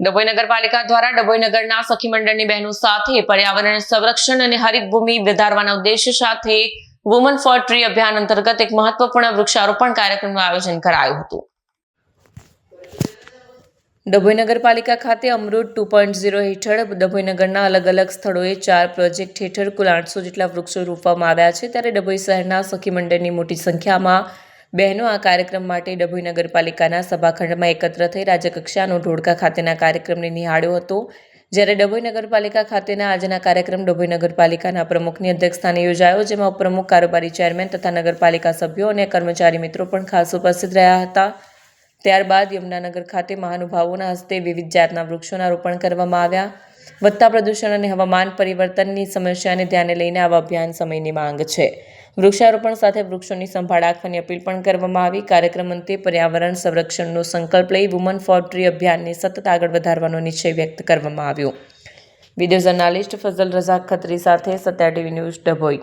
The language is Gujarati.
ડભોઈ નગરપાલિકા દ્વારા ડભોઈ નગરના સખી મંડળની બહેનો સાથે પર્યાવરણ સંરક્ષણ અને હરિત ભૂમિ વધારવાના ઉદ્દેશ્ય સાથે વુમન ફોર ટ્રી અભિયાન અંતર્ગત એક મહત્વપૂર્ણ વૃક્ષારોપણ કાર્યક્રમનું આયોજન કરાયું હતું. ડભોઈ નગરપાલિકા ખાતે અમૃત ટુ પોઈન્ટ ઝીરો હેઠળ ડભોઈ નગરના અલગ અલગ સ્થળોએ ચાર પ્રોજેક્ટ હેઠળ કુલ આઠસો જેટલા વૃક્ષો રોપવામાં આવ્યા છે. ત્યારે ડભોઈ શહેરના સખી મંડળની મોટી સંખ્યામાં બહેનો આ કાર્યક્રમ માટે ડભોઈ નગરપાલિકાના સભાખંડમાં એકત્ર થઈ રાજ્યકક્ષાનો ઢોળકા ખાતેના કાર્યક્રમને નિહાળ્યો હતો. જ્યારે ડભોઈ નગરપાલિકા ખાતેના આજના કાર્યક્રમ ડભોઈ નગરપાલિકાના પ્રમુખની અધ્યક્ષસ્થાને યોજાયો, જેમાં ઉપપ્રમુખ કારોબારી ચેરમેન તથા નગરપાલિકા સભ્યો અને કર્મચારી મિત્રો પણ ખાસ ઉપસ્થિત રહ્યા હતા. ત્યારબાદ યમુનાનગર ખાતે મહાનુભાવોના હસ્તે વિવિધ જાતના વૃક્ષોના રોપણ કરવામાં આવ્યા. વધતા પ્રદૂષણ અને હવામાન પરિવર્તનની સમસ્યાને ધ્યાને લઈને આવા અભિયાન સમયની માંગ છે. વૃક્ષારોપણ સાથે વૃક્ષોની સંભાળ રાખવાની અપીલ પણ કરવામાં આવી. કાર્યક્રમ અંતે પર્યાવરણ સંરક્ષણનો સંકલ્પ લઈ વુમન ફોર ટ્રી અભિયાનને સતત આગળ વધારવાનો નિશ્ચય વ્યક્ત કરવામાં આવ્યો. વીડિયો જર્નાલિસ્ટ ફઝલ રઝાક ખત્રી સાથે સત્યા ટીવી ન્યૂઝ ડભોઈ.